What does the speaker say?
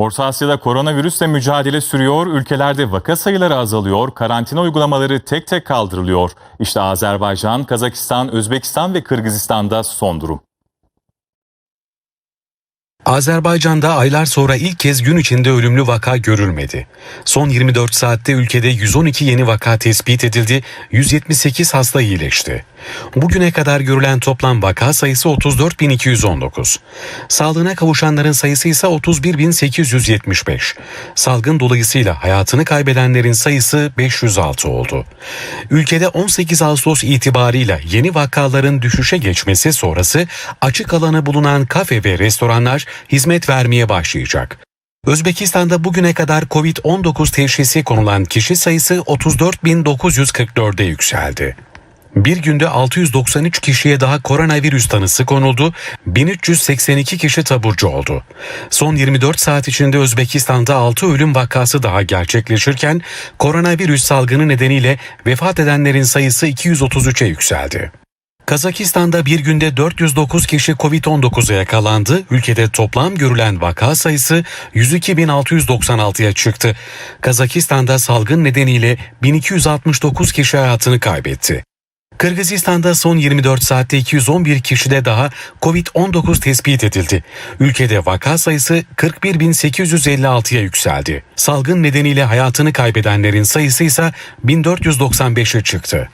Orta Asya'da koronavirüsle mücadele sürüyor, ülkelerde vaka sayıları azalıyor, karantina uygulamaları tek tek kaldırılıyor. İşte Azerbaycan, Kazakistan, Özbekistan ve Kırgızistan'da son durum. Azerbaycan'da aylar sonra ilk kez gün içinde ölümlü vaka görülmedi. Son 24 saatte ülkede 112 yeni vaka tespit edildi, 178 hasta iyileşti. Bugüne kadar görülen toplam vaka sayısı 34.219. Sağlığına kavuşanların sayısı ise 31.875. Salgın dolayısıyla hayatını kaybedenlerin sayısı 506 oldu. Ülkede 18 Ağustos itibarıyla yeni vakaların düşüşe geçmesi sonrası açık alanı bulunan kafe ve restoranlar hizmet vermeye başlayacak. Özbekistan'da bugüne kadar Covid-19 teşhisi konulan kişi sayısı 34.944'e yükseldi. Bir günde 693 kişiye daha koronavirüs tanısı konuldu, 1382 kişi taburcu oldu. Son 24 saat içinde Özbekistan'da 6 ölüm vakası daha gerçekleşirken koronavirüs salgını nedeniyle vefat edenlerin sayısı 233'e yükseldi. Kazakistan'da bir günde 409 kişi Covid-19'a yakalandı. Ülkede toplam görülen vaka sayısı 102.696'ya çıktı. Kazakistan'da salgın nedeniyle 1269 kişi hayatını kaybetti. Kırgızistan'da son 24 saatte 211 kişide daha Covid-19 tespit edildi. Ülkede vaka sayısı 41.856'ya yükseldi. Salgın nedeniyle hayatını kaybedenlerin sayısı ise 1495'e çıktı.